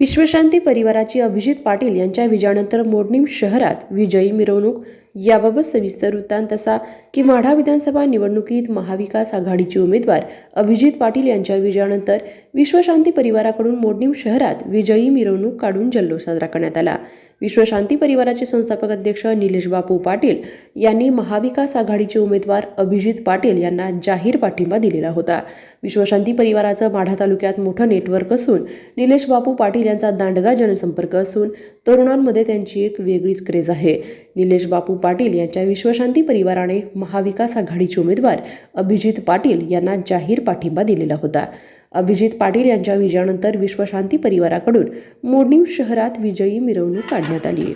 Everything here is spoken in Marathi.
विश्वशांती परिवाराची अभिजित पाटील यांच्या विजयानंतर मोडणीम शहरात विजयी मिरवणूक याबाबत सविस्तर वृत्तांत असा की माढा विधानसभा निवडणुकीत महाविकास आघाडीचे उमेदवार अभिजित पाटील यांच्या विजयानंतर विश्वशांती परिवाराकडून मोडणीम शहरात विजयी मिरवणूक काढून जल्लोष साजरा करण्यात आला. विश्वशांती परिवाराचे संस्थापक अध्यक्ष निलेश बापू पाटील यांनी महाविकास आघाडीचे उमेदवार अभिजित पाटील यांना जाहीर पाठिंबा दिलेला होता. विश्वशांती परिवाराचं माढा तालुक्यात मोठं नेटवर्क असून निलेश बापू पाटील यांचा दांडगा जनसंपर्क असून तरुणांमध्ये त्यांची एक वेगळीच क्रेज आहे. निलेश बापू पाटील यांच्या विश्वशांती परिवाराने महाविकास आघाडीचे उमेदवार अभिजित पाटील यांना जाहीर पाठिंबा दिलेला होता. अभिजित पाटील यांच्या विजयानंतर विश्वशांती परिवाराकडून मोडणीव शहरात विजयी मिरवणूक काढण्यात आली.